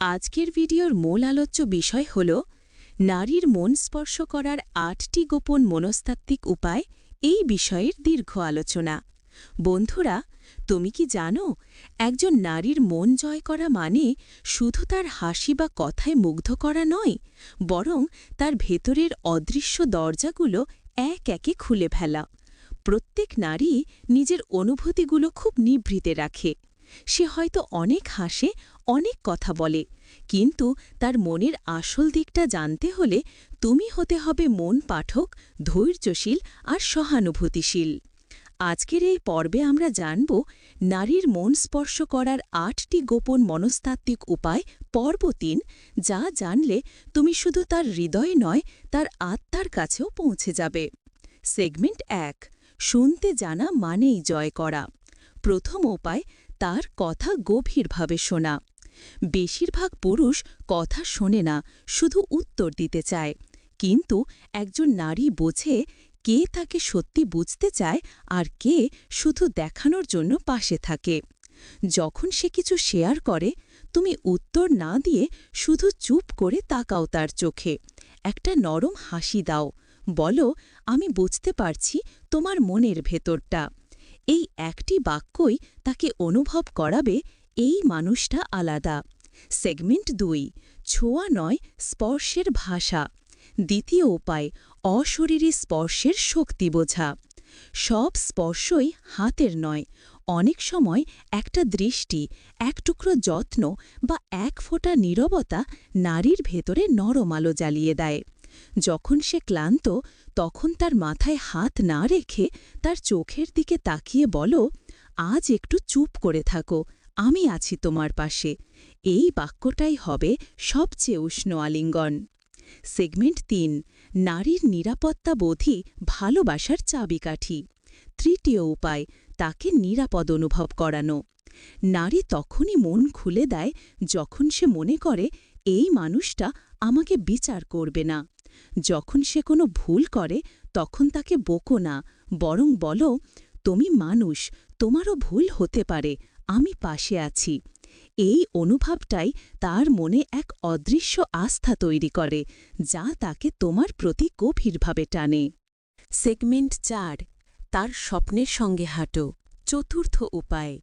আজকের ভিডিওর মূল আলোচ্য বিষয় হল, নারীর মন স্পর্শ করার আটটি গোপন মনস্তাত্ত্বিক উপায় এই বিষয়ের দীর্ঘ আলোচনা। বন্ধুরা, তুমি কি জানো, একজন নারীর মন জয় করা মানে শুধু তার হাসি বা কথায় মুগ্ধ করা নয়, বরং তার ভেতরের অদৃশ্য দরজাগুলো এক একে খুলে ফেলা। প্রত্যেক নারী নিজের অনুভূতিগুলো খুব নিভৃতে রাখে। সে হয়তো অনেক হাসে অনেক কথা বলে, কিন্তু তার মনের আসল দিকটা জানতে হলে তুমি হতে হবে মন পাঠক, ধৈর্যশীল আর সহানুভূতিশীল। আজকের এই পর্বে আমরা জানব নারীর মন স্পর্শ করার আটটি গোপন মনস্তাত্ত্বিক উপায় পর্ব তিন, যা জানলে তুমি শুধু তার হৃদয় নয়, তার আত্মার কাছেও পৌঁছে যাবে। সেগমেন্ট এক, শুনতে জানা মানেই জয় করা। প্রথম উপায়, তার কথা গভীরভাবে শোনা। বেশিরভাগ পুরুষ কথা শোনে না, শুধু উত্তর দিতে চায়। কিন্তু একজন নারী বোঝে কে তাকে সত্যি বুঝতে চায় আর কে শুধু দেখানোর জন্য পাশে থাকে। যখন সে কিছু শেয়ার করে, তুমি উত্তর না দিয়ে শুধু চুপ করে তাকাও তার চোখে। একটা নরম হাসি দাও। বলো, আমি বুঝতে পারছি তোমার মনের ভেতরটা। এই একটি বাক্যই তাকে অনুভব করাবে এই মানুষটা আলাদা। সেগমেন্ট দুই, ছোঁয়া নয়, স্পর্শের ভাষা। দ্বিতীয় উপায়, অশরীরী স্পর্শের শক্তি বোঝা। সব স্পর্শই হাতের নয়। অনেক সময় একটা দৃষ্টি, এক টুকরো যত্ন বা এক ফোঁটা নীরবতা নারীর ভেতরে নরম আলো জ্বালিয়ে দেয়। যখন সে ক্লান্ত, তখন তার মাথায় হাত না রেখে তার চোখের দিকে তাকিয়ে বলো, আজ একটু চুপ করে থাকো। আমি আছি তোমার পাশে। এই বাক্যটাই হবে সবচেয়ে উষ্ণ আলিঙ্গন। সেগমেন্ট তিন, নারীর নিরাপত্তা বোধই ভালোবাসার চাবিকাঠি। তৃতীয় উপায়, তাকে নিরাপদ অনুভব করানো। নারী তখনই মন খুলে দেয় যখন সে মনে করে, এই মানুষটা আমাকে বিচার করবে না। যখন সে কোনো ভুল করে, তখন তাকে বকো না, বরং বলো, তুমি মানুষ, তোমারও ভুল হতে পারে আমি পাশে আছি। এই অনুভবটাই তার মনে এক অদৃশ্য আস্থা তৈরি করে, যা তাকে তোমার প্রতি গভীরভাবে টানে। সেগমেন্ট চার, তার স্বপ্নের সঙ্গে হাঁটো। চতুর্থ উপায়,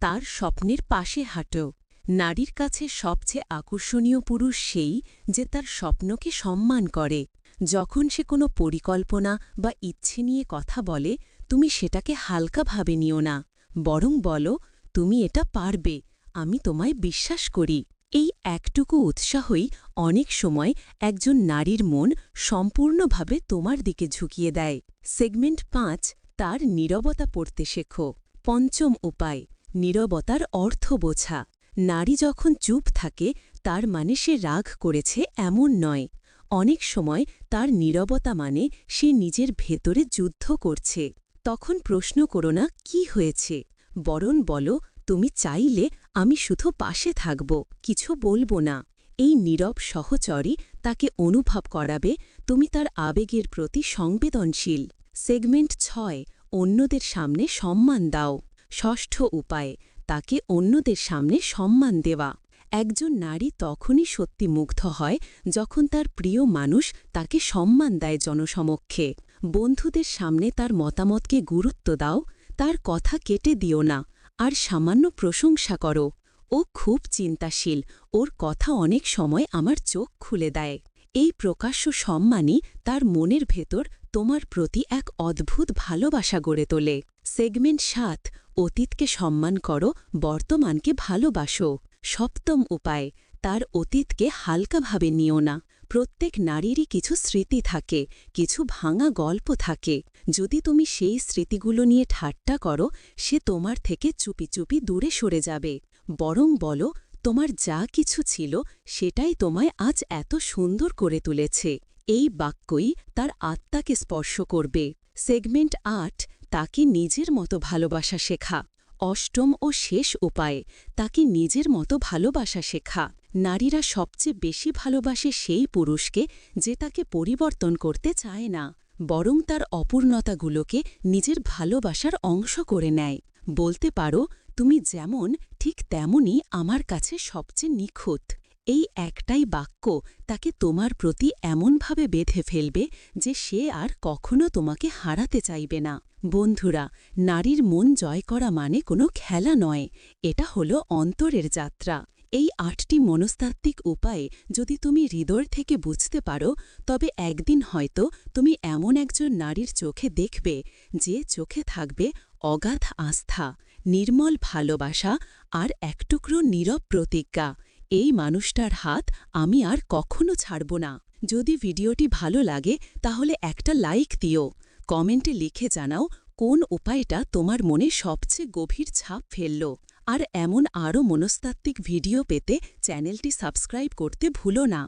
তার স্বপ্নের পাশে হাঁটো। নারীর কাছে সবচেয়ে আকর্ষণীয় পুরুষ সেই যে তার স্বপ্নকে সম্মান করে। যখন সে কোনো পরিকল্পনা বা ইচ্ছে নিয়ে কথা বলে, তুমি সেটাকে হালকাভাবে নিও না। বরং বলো তুমি এটা পারবে, আমি তোমায় বিশ্বাস করি। এই একটুকু উৎসাহই অনেক সময় একজন নারীর মন সম্পূর্ণভাবে তোমার দিকে ঝুঁকিয়ে দেয়। সেগমেন্ট পাঁচ, তার নীরবতা পড়তে শেখো। পঞ্চম উপায়, নীরবতার অর্থ বোঝা। নারী যখন চুপ থাকে, তার মানে সে রাগ করেছে এমন নয়। অনেক সময় তার নীরবতা মানে সে নিজের ভেতরে যুদ্ধ করছে। তখন প্রশ্ন করো না, কি হয়েছে? বরং বলো, তুমি চাইলে আমি শুধু পাশে থাকব, কিছু বলব না। এই নীরব সহচরই তাকে অনুভব করাবে, তুমি তার আবেগের প্রতি সংবেদনশীল। সেগমেন্ট ছয়, অন্যদের সামনে সম্মান দাও। ষষ্ঠ উপায়, তাকে অন্যদের সামনে সম্মান দেওয়া। একজন নারী তখনই সত্যি মুগ্ধ হয়, যখন তার প্রিয় মানুষ তাকে সম্মান দেয় জনসমক্ষে। বন্ধুদের সামনে তার মতামতকে গুরুত্ব দাও তার কথা কেটে দিও না, আর সামান্য প্রশংসা করো। ও খুব চিন্তাশীল, ওর কথা অনেক সময় আমার চোখ খুলে দেয়। এই প্রকাশ্য সম্মানই তার মনের ভেতর তোমার প্রতি এক অদ্ভুত ভালোবাসা গড়ে তোলে। সেগমেন্ট সাত, অতীতকে সম্মান করো, বর্তমানকে ভালোবাসো। সপ্তম উপায়, তার অতীতকে হালকাভাবে নিও না। প্রত্যেক নারীরই কিছু স্মৃতি থাকে, কিছু ভাঙা গল্প থাকে। যদি তুমি সেই স্মৃতিগুলো নিয়ে ঠাট্টা করো, সে তোমার থেকে চুপি চুপি দূরে সরে যাবে। বরং বলো, তোমার যা কিছু ছিল, সেটাই তোমায় আজ এত সুন্দর করে তুলেছে। এই বাক্যই তার আত্মাকে স্পর্শ করবে। সেগমেন্ট আট, তাকে নিজের মতো ভালোবাসা শেখা। অষ্টম ও শেষ উপায়ে, তাকে নিজের মতো ভালোবাসা শেখা। নারীরা সবচেয়ে বেশি ভালোবাসে সেই পুরুষকে যে তাকে পরিবর্তন করতে চায় না, বরং তার অপূর্ণতাগুলোকে নিজের ভালোবাসার অংশ করে নেয়। বলতে পারো, তুমি যেমন, ঠিক তেমনই আমার কাছে সবচেয়ে নিখুঁত। এই একটাই বাক্য তাকে তোমার প্রতি এমনভাবে বেঁধে ফেলবে যে সে আর কখনো তোমাকে হারাতে চাইবে না। বন্ধুরা, নারীর মন জয় করা মানে কোনো খেলা নয়, এটা হলো অন্তরের যাত্রা। এই আটটি মনস্তাত্ত্বিক উপায়ে যদি তুমি হৃদয় থেকে বুঝতে পারো, তবে একদিন হয়তো তুমি এমন একজন নারীর চোখে দেখবে যে চোখে থাকবে অগাধ আস্থা, নির্মল ভালোবাসা আর একটুকরো নীরব প্রতিজ্ঞা, এই মানুষটার হাত আমি আর কখনো ছাড়ব না। যদি ভিডিওটি ভালো লাগে, তাহলে একটা লাইক দিও। কমেন্টে লিখে জানাও কোন উপায়টা তোমার মনে সবচেয়ে গভীর ছাপ ফেলল। আর এমন আরও মনস্তাত্ত্বিক ভিডিও পেতে চ্যানেলটি সাবস্ক্রাইব করতে ভুলো না।